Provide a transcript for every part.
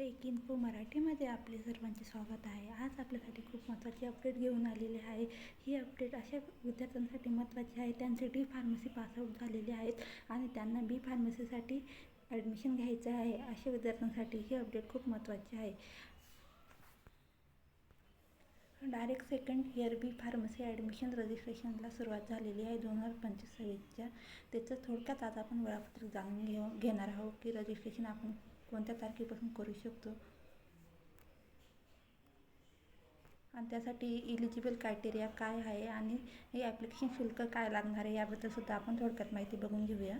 Take info मराठीमध्ये आपले सर्वांचे स्वागत आहे. आज आपल्यासाठी खूप महत्त्वाची अपडेट घेऊन आलेली आहे. ही अपडेट अशा विद्यार्थ्यांसाठी महत्त्वाची आहे. त्यांचे डी फार्मसी पासआउट झालेले आहेत आणि त्यांना बी फार्मसीसाठी ॲडमिशन घ्यायचं आहे. अशा विद्यार्थ्यांसाठी ही अपडेट खूप महत्त्वाची आहे. Direct second year B pharmacy admission रजिस्ट्रेशनला सुरुवात झालेली आहे दोन हजार पंचवीस सव्वीसच्या त्याचं थोडक्यात आज आपण वेळापत्रक जाणून घेऊ घेणार आहोत की रजिस्ट्रेशन आपण कोणत्या तारखेपासून करू शकतो? आणि त्यासाठी इलिजिबल क्रायटेरिया काय आहे आणि हे ॲप्लिकेशन शुल्क काय लागणार आहे याबद्दलसुद्धा आपण थोडक्यात माहिती बघून घेऊया.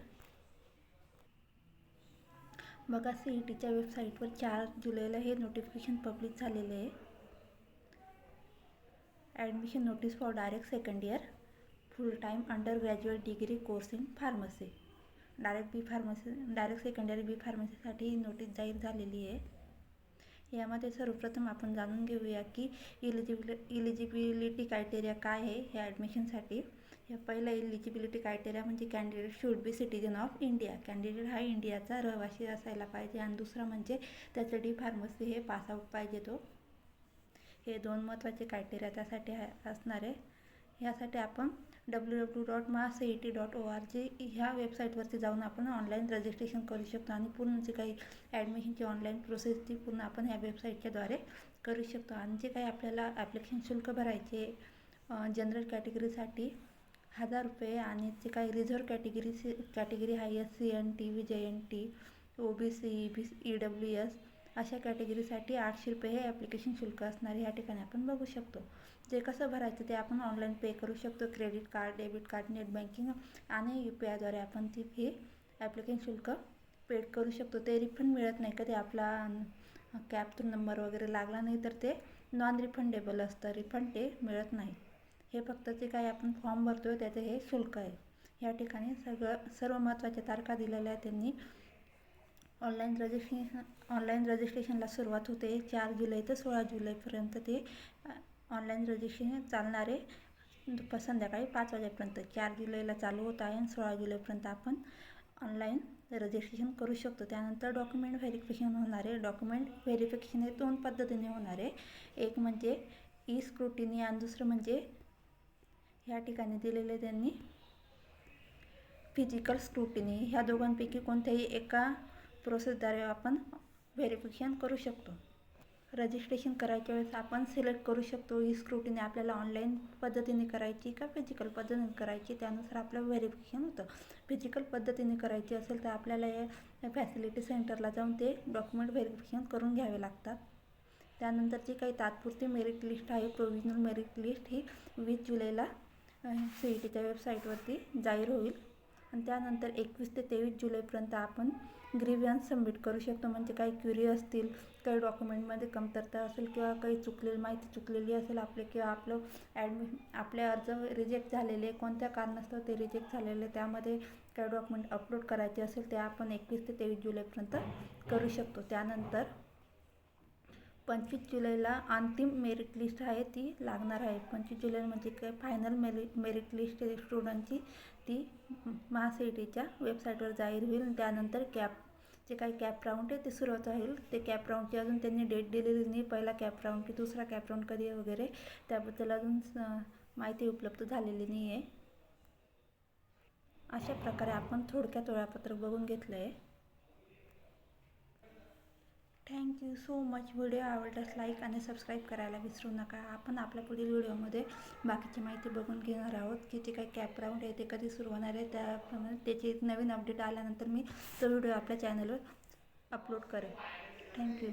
बघा सी ई टीच्या वेबसाईटवर चार जुलैला हे नोटिफिकेशन पब्लिक झालेले आहे. Admission notice for direct second year full time undergraduate degree course in pharmacy direct B pharmacy direct secondary B फार्मसीसाठी ही नोटीस जाहीर झालेली आहे. यामध्ये सर्वप्रथम आपण जाणून घेऊया की इलिजिबिलि इलिजिबिलिटी क्रायटेरिया काय आहे ह्या ॲडमिशनसाठी या पहिला इलिजिबिलिटी क्रायटेरिया म्हणजे candidate should be citizen of India candidate हा इंडियाचा रहिवासी असायला पाहिजे आणि दुसरा म्हणजे त्याचं डी फार्मसी हे पासआउट पाहिजे तो. हे दोन महत्त्वाचे क्रायटेरिया त्यासाठी असणार आहे. यासाठी आपण डब्ल्यू डब्ल्यू डॉट मा C E T dot O R G ह्या वेबसाईटवरती जाऊन आपण ऑनलाईन रजिस्ट्रेशन करू शकतो आणि पूर्ण जे काही ॲडमिशनची ऑनलाईन प्रोसेस ती पूर्ण आपण ह्या वेबसाईटच्याद्वारे करू शकतो. आणि जे काही आपल्याला ॲप्लिकेशन शुल्क भरायचे जनरल कॅटेगरीसाठी हजार रुपये आणि जे काही रिझर्व कॅटेगरी सी कॅटेगरी आहे S C N T V J N T O B C E B E W S अशा कॅटेगरीसाठी आठशे रुपये हे ॲप्लिकेशन शुल्क असणार. ह्या ठिकाणी आपण बघू शकतो. जे कसं भरायचं ते आपण ऑनलाईन पे करू शकतो. Credit card debit card net banking आणि यू पी आयद्वारे आपण ती फी ॲप्लिकेशन शुल्क पेड करू शकतो. ते रिफंड मिळत नाही कधी. आपला कॅबतून नंबर वगैरे लागला नाही तर ते नॉन रिफंडेबल असतं. रिफंड ते मिळत नाही. हे फक्त जे काही आपण फॉर्म भरतो आहे त्याचं हे शुल्क आहे. या ठिकाणी सगळं सर्व महत्त्वाच्या तारखा दिलेल्या आहेत त्यांनी. ऑनलाईन रजिस्ट्रेशन ऑनलाईन रजिस्ट्रेशनला सुरुवात होते. चार जुलै ते सोळा जुलैपर्यंत ते ऑनलाईन रजिस्ट्रेशन चालणारे दुपार संध्याकाळी पाच वाजेपर्यंत. चार जुलैला चालू होत आहे आणि सोळा जुलैपर्यंत आपण ऑनलाईन रजिस्ट्रेशन करू शकतो. त्यानंतर डॉक्युमेंट व्हेरिफिकेशन होणार आहे. डॉक्युमेंट व्हेरिफिकेशन हे दोन पद्धतीने होणार आहे. एक म्हणजे ई स्क्रुटिनी आणि दुसरं म्हणजे ह्या ठिकाणी दिलेले त्यांनी फिजिकल स्क्रुटिनी ह्या दोघांपैकी कोणत्याही एका प्रोसेसद्वारे आपण व्हेरिफिकेशन करू शकतो. रजिस्ट्रेशन करायच्या वेळेस आपण सिलेक्ट करू शकतो ही स्क्रुटीने आपल्याला ऑनलाईन पद्धतीने करायची का फिजिकल पद्धतीने करायची त्यानुसार आपलं व्हेरिफिकेशन होतं. फिजिकल पद्धतीने करायची असेल तर आपल्याला या फॅसिलिटी सेंटरला जाऊन ते डॉक्युमेंट व्हेरिफिकेशन करून घ्यावे लागतात. त्यानंतरची काही तात्पुरती मेरिट लिस्ट आहे प्रोव्हिजनल मेरिट लिस्ट ही वीस जुलैला सी ई टीच्या वेबसाईटवरती जाहीर होईल. आणि त्यानंतर एकवीस ते तेवीस जुलैपर्यंत आपण ग्रीवियन्स सबमिट करू शकतो. म्हणजे काही क्युरी असतील काही डॉक्युमेंटमध्ये कमतरता असेल किंवा काही चुकलेली माहिती चुकलेली असेल आपले किंवा आपलं ॲडमि आपले अर्ज रिजेक्ट झालेले कोणत्या कारणास्तव ते रिजेक्ट झालेले त्यामध्ये काही डॉक्युमेंट अपलोड करायचे असेल ते आपण एकवीस ते तेवीस जुलैपर्यंत करू शकतो. त्यानंतर पंचवीस जुलैला अंतिम मेरिट लिस्ट आहे ती लागणार आहे. पंचवीस जुलै म्हणजे काय? फायनल मेरि मेरिट लिस्ट स्टुडंटची ती महासीईटीच्या वेबसाईटवर जाहीर होईल. त्यानंतर कॅप जे काही कॅप राऊंड आहे ते सुरुवात होईल. ते कॅप राऊंडची अजून त्यांनी डेट दिलेली नाही. पहिला कॅप राऊंड की दुसरा कॅप राऊंड कधी वगैरे त्याबद्दल अजून माहिती उपलब्ध झालेली नाही आहे अशा प्रकारे आपण थोडक्यात वेळापत्रक बघून घेतलं आहे thank you so much video आवडल्यास लाईक आणि सबस्क्राईब करायला विसरू नका. आपण आपल्या पुढील व्हिडिओमध्ये बाकीची माहिती बघून घेणार आहोत की जे काही कॅप राऊंड आहे ते कधी सुरू होणार आहे त्याप्रमाणे त्याची नवीन अपडेट आल्यानंतर मी तो व्हिडिओ आपल्या चॅनलवर अपलोड करेन. थँक्यू